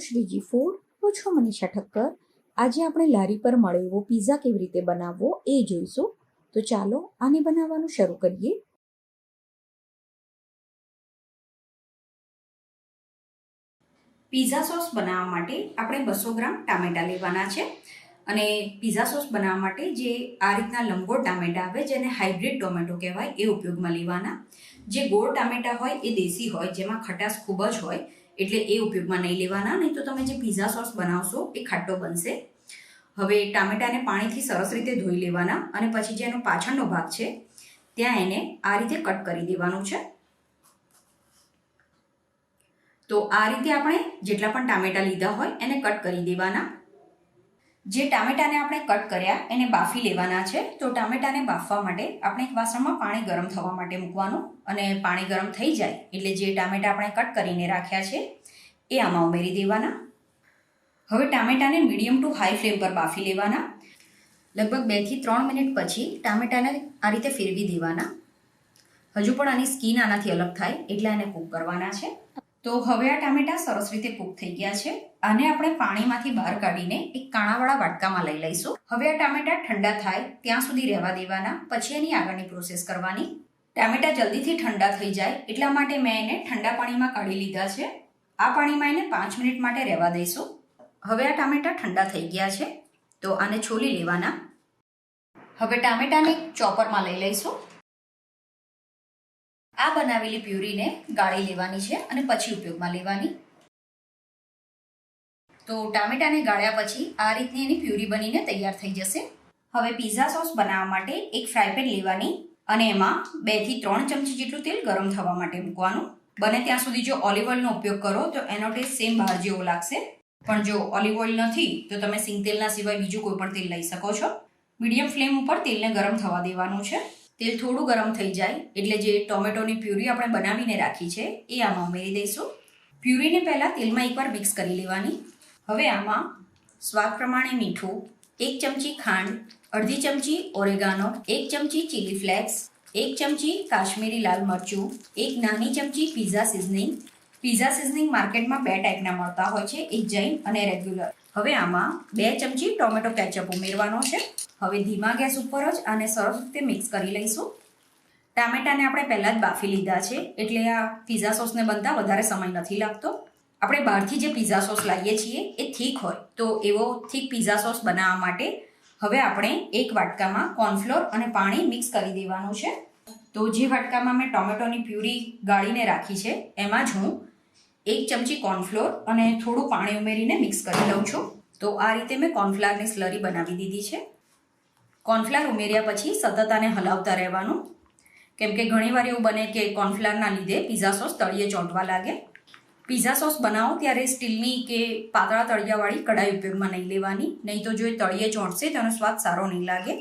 Shriji food હું છું મનીષા ઠક્કર. આજે આપણે લારી પર મળે એવો પિઝા કેવી રીતે બનાવવો એ જોઈશું. તો ચાલો આને બનાવવાનું શરૂ કરીએ. પીઝા સોસ બનાવવા માટે આપણે બસો ગ્રામ ટામેટાં લેવાના છે. અને પીઝા સોસ બનાવવા માટે જે આ રીતના લંબગોળ ટામેટા આવે જેને હાઇબ્રિડ ટોમેટો કહેવાય એ ઉપયોગમાં લેવાના. જે ગોળ ટામેટાં હોય એ દેશી હોય જેમાં ખટાશ ખૂબ જ હોય એટલે એ ઉપયોગમાં નહીં લેવાના, નહીં તો તમે જે પીઝા સોસ બનાવશો, એ ખાટો બનશે. હવે ટામેટાને પાણીથી સરસ રીતે ધોઈ લેવાના અને પછી જે એનો પાછળનો ભાગ છે, ત્યાં એને આ રીતે કટ કરી દેવાનું છે. તો આ રીતે આપણે જેટલા પણ ટામેટા લીધા હોય એને કટ કરી દેવાના. જે ટામેટાને આપણે કટ કર્યા, એને બાફી લેવાના છે. તો ટામેટાને બાફવા માટે આપણે એક વાસણમાં પાણી ગરમ થવા માટે મૂકવાનું અને પાણી ગરમ થઈ જાય એટલે જે ટામેટા આપણે કટ કરીને રાખ્યા છે, એ આમાં ઉમેરી દેવાના. હવે ટામેટાને મીડિયમ ટુ હાઈ ફ્લેમ પર બાફી લેવાના. લગભગ બેથી ત્રણ મિનિટ પછી ટામેટાને આ રીતે ફેરવી દેવાના. હજુ પણ આની સ્કીન આનાથી અલગ થાય એટલે એને કૂક કરવાના છે. તો હવે આ ટામેટા સરસ રીતે કૂક થઈ ગયા છે આને આપણે પાણીમાંથી બહાર કાઢીને એક કાણાવાળા વાટકામાં લઈ લઈશું. હવે આ ટામેટા ઠંડા થાય ત્યાં સુધી રહેવા દેવાના. પછી એની આગળની પ્રોસેસ કરવાની. ટામેટા જલ્દીથી ઠંડા થઈ જાય એટલા માટે મેં એને ઠંડા પાણીમાં કાઢી લીધા છે. આ પાણીમાં એને પાંચ મિનિટ માટે રહેવા દઈશું. હવે આ ટામેટા ઠંડા થઈ ગયા છે તો આને છોલી લેવાના. હવે ટામેટાને ચોપરમાં લઈ લઈશું. આ બનાવેલી પ્યુરીને ગાળી લેવાની છે અને પછી ઉપયોગમાં લેવાની. તો ટામેટાને ગાળ્યા પછી આ રીતની એની પ્યુરી બનીને તૈયાર થઈ જશે. હવે પીઝા સોસ બનાવવા માટે એક ફ્રાય લેવાની અને એમાં બેથી ત્રણ ચમચી જેટલું તેલ ગરમ થવા માટે મૂકવાનું. બને ત્યાં સુધી જો ઓલિવ ઓઇલનો ઉપયોગ કરો તો એનો ટેસ્ટ સેમ બહાર જેવો લાગશે. પણ જો ઓલિવ ઓઇલ નથી, તો તમે સિંગ તેલના સિવાય બીજું કોઈ પણ તેલ લઈ શકો છો. મીડિયમ ફ્લેમ ઉપર તેલને ગરમ થવા દેવાનું છે. તેલ થોડું ગરમ થઈ જાય એટલે જે ટોમેટોની પ્યુરી આપણે બનાવીને રાખી છે, એ આમાં ઉમેરી દઈશું. પ્યુરીને પહેલાં તેલમાં એકવાર મિક્સ કરી લેવાની. હવે આમાં સ્વાદ પ્રમાણે મીઠું, એક ચમચી ખાંડ, અડધી ચમચી ઓરેગાનો, એક ચમચી ચીલી ફ્લેક્સ, એક ચમચી કાશ્મીરી લાલ મરચું, એક નાની ચમચી પીઝા સિઝનિંગ. પીઝા સિઝનિંગ માર્કેટમાં બે ટાઈપના મળતા હોય છે, એક જૈન અને રેગ્યુલર. હવે આમાં બે ચમચી ટોમેટો કેચઅપ ઉમેરવાનો છે. હવે ધીમા ગેસ ઉપર જ આને સરસ રીતે મિક્સ કરી લઈશું. ટામેટાને આપણે પહેલાં જ બાફી લીધા છે. એટલે આ પીઝા સોસને બનતા વધારે સમય નથી લાગતો. આપણે બહારથી જે પીઝા સોસ લાવીએ છીએ, એ થીક હોય. તો એવો થીક પીઝા સોસ બનાવવા માટે હવે આપણે એક વાટકામાં કોર્નફ્લોર અને પાણી મિક્સ કરી દેવાનું છે. તો જે વાટકામાં મેં ટોમેટોની પ્યુરી ગાળીને રાખી છે, એમાં જ હું એક ચમચી કોર્નફ્લોર અને થોડું પાણી ઉમેરીને મિક્સ કરી લઉં છું. તો આ રીતે મેં કોર્નફ્લાવરની સ્લરી બનાવી દીધી છે. કોર્નફ્લાર ઉમેર્યા પછી સતત આને હલાવતા રહેવાનું. કેમ કે ઘણીવાર એવું બને કે કોર્નફ્લારના લીધે પીઝા સોસ તળિયે ચોંટવા લાગે. પીઝા સોસ બનાવો ત્યારે સ્ટીલની કે પાતળા તળિયાવાળી કઢાઈ ઉપયોગમાં નહીં લેવાની. નહીં તો જો એ તળિયે ચોંટશે તેનો સ્વાદ સારો નહીં લાગે.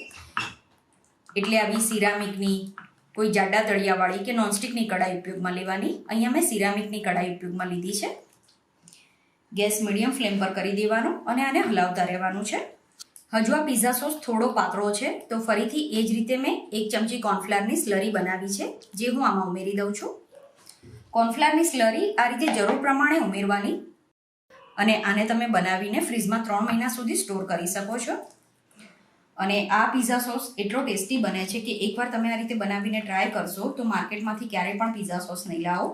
એટલે આવી સિરામિકની કોઈ જાડા તળિયાવાળી કે નોનસ્ટિકની કઢાઈ ઉપયોગમાં લેવાની. અહીંયા મેં સિરામિકની કઢાઈ ઉપયોગમાં લીધી છે. ગેસ મીડિયમ ફ્લેમ પર કરી દેવાનો અને આને હલાવતા રહેવાનું છે. હજુ આ પીઝા સોસ થોડો પાતળો છે, તો ફરીથી એ જ રીતે મેં એક ચમચી કોર્નફ્લાવરની સ્લરી બનાવી છે, જે હું આમાં ઉમેરી દઉં છું. કોર્નફ્લાવરની સ્લરી આ રીતે જરૂર પ્રમાણે ઉમેરવાની અને આને તમે બનાવીને ફ્રીજમાં ત્રણ મહિના સુધી સ્ટોર કરી શકો છો. અને આ પીઝા સોસ એટલો ટેસ્ટી બને છે કે એકવાર તમે આ રીતે બનાવીને ટ્રાય કરશો, તો માર્કેટમાંથી ક્યારેય પણ પીઝા સોસ નહીં લાવો.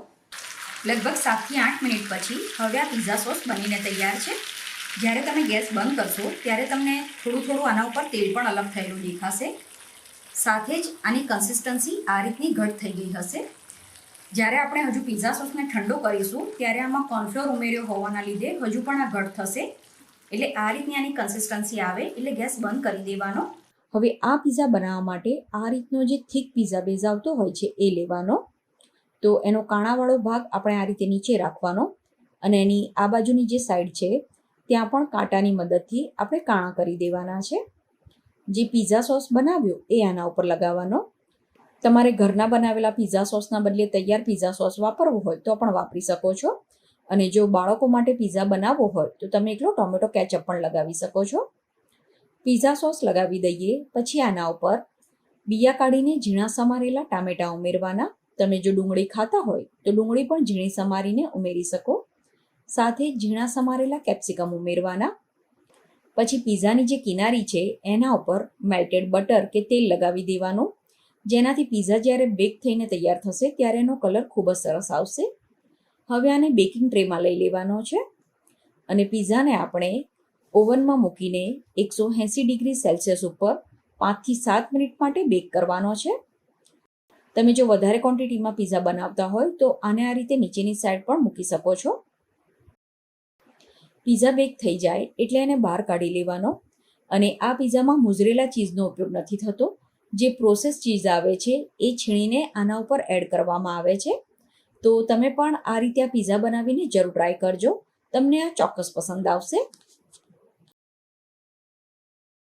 લગભગ સાતથી આઠ મિનિટ પછી હવે આ પીઝા સોસ બનીને તૈયાર છે. જ્યારે તમે ગેસ બંધ કરશો, ત્યારે તમને થોડું થોડું આના ઉપર તેલ પણ અલગ થયેલું દેખાશે. સાથે જ આની કન્સિસ્ટન્સી આ રીતની ઘટ થઈ ગઈ હશે. જ્યારે આપણે હજુ પીઝા સોસને ઠંડો કરીશું, ત્યારે આમાં કોર્નફ્લોર ઉમેર્યો હોવાના લીધે હજુ પણ આ ઘટ થશે. એટલે આ રીતની આની કન્સિસ્ટન્સી આવે, એટલે ગેસ બંધ કરી દેવાનો. હવે આ પિઝા બનાવવા માટે આ રીતનો જે થીક પીઝા બેઝ આવતો હોય છે, એ લેવાનો. તો એનો કાણાવાળો ભાગ આપણે આ રીતે નીચે રાખવાનો અને એની આ બાજુની જે સાઈડ છે ત્યાં પણ કાંટાની મદદથી આપણે કાણા કરી દેવાના છે. જે પીઝા સોસ બનાવ્યો એ આના ઉપર લગાવવાનો. તમારે ઘરના બનાવેલા પીઝા સોસના બદલે તૈયાર પીઝા સોસ વાપરવો હોય તો પણ વાપરી શકો છો. અને જો બાળકો માટે પીઝા બનાવવો હોય તો તમે એકલો ટોમેટો કેચઅપ પણ લગાવી શકો છો. પીઝા સોસ લગાવી દઈએ પછી આના ઉપર બિયા કાઢીને ઝીણા સમારેલા ટામેટાં ઉમેરવાના. તમે જો ડુંગળી ખાતા હોય તો ડુંગળી પણ ઝીણી સમારીને ઉમેરી શકો. સાથે ઝીણા સમારેલા કેપ્સિકમ ઉમેરવાના. પછી પીઝાની જે કિનારી છે, એના ઉપર મેલ્ટેડ બટર કે તેલ લગાવી દેવાનું. જેનાથી પીઝા જ્યારે બેક થઈને તૈયાર થશે, ત્યારે એનો કલર ખૂબ જ સરસ આવશે. હવે આને બેકિંગ ટ્રેમાં લઈ લેવાનો છે. અને પીઝાને આપણે ઓવનમાં મૂકીને એકસો એંસી ડિગ્રી સેલ્સિયસ ઉપર પાંચથી સાત મિનિટ માટે બેક કરવાનો છે. તમે જો વધારે ક્વોન્ટિટીમાં પીઝા બનાવતા હોય, તો આને આ રીતે નીચેની સાઈડ પણ મૂકી શકો છો. પીઝા બેક થઈ જાય એટલે એને બહાર કાઢી લેવાનો. અને આ પીઝામાં મુઝરેલા ચીઝનો ઉપયોગ નથી થતો. જે પ્રોસેસ ચીઝ આવે છે, એ છીણીને આના ઉપર એડ કરવામાં આવે છે. તો તમે પણ આ રીતે આ પીઝા બનાવીને જરૂર ટ્રાય કરજો. તમને આ ચોક્કસ પસંદ આવશે.